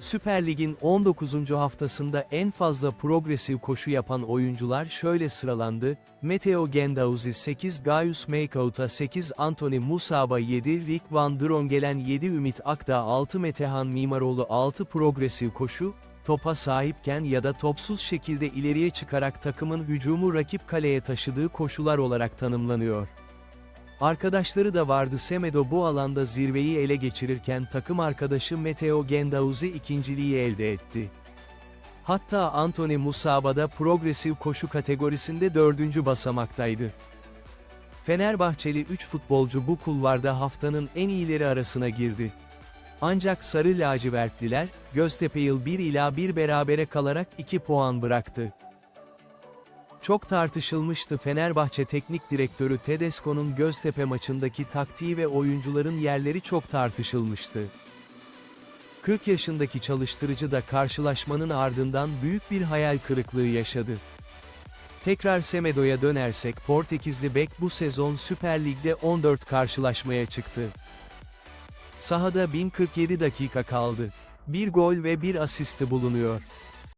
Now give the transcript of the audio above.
Süper Lig'in 19. haftasında en fazla progresif koşu yapan oyuncular şöyle sıralandı, Matteo Gendauzi 8 Gaius Meikauta 8 Anthony Musaba 7 Rick Van Drongelen 7 Ümit Akdağ 6 Metehan Mimaroğlu 6 progresif koşu, topa sahipken ya da topsuz şekilde ileriye çıkarak takımın hücumu rakip kaleye taşıdığı koşular olarak tanımlanıyor. Arkadaşları da vardı Semedo bu alanda zirveyi ele geçirirken takım arkadaşı Matteo Gendauzi ikinciliği elde etti. Hatta Anthony Musaba'da progresif koşu kategorisinde dördüncü basamaktaydı. Fenerbahçeli 3 futbolcu bu kulvarda haftanın en iyileri arasına girdi. Ancak Sarı Lacivertliler, Göztepe yıl 1 ila 1 berabere kalarak 2 puan bıraktı. Çok tartışılmıştı Fenerbahçe Teknik Direktörü Tedesco'nun Göztepe maçındaki taktiği ve oyuncuların yerleri çok tartışılmıştı. 40 yaşındaki çalıştırıcı da karşılaşmanın ardından büyük bir hayal kırıklığı yaşadı. Tekrar Semedo'ya dönersek Portekizli bek bu sezon Süper Lig'de 14 karşılaşmaya çıktı. Sahada 1047 dakika kaldı. Bir gol ve bir asisti bulunuyor.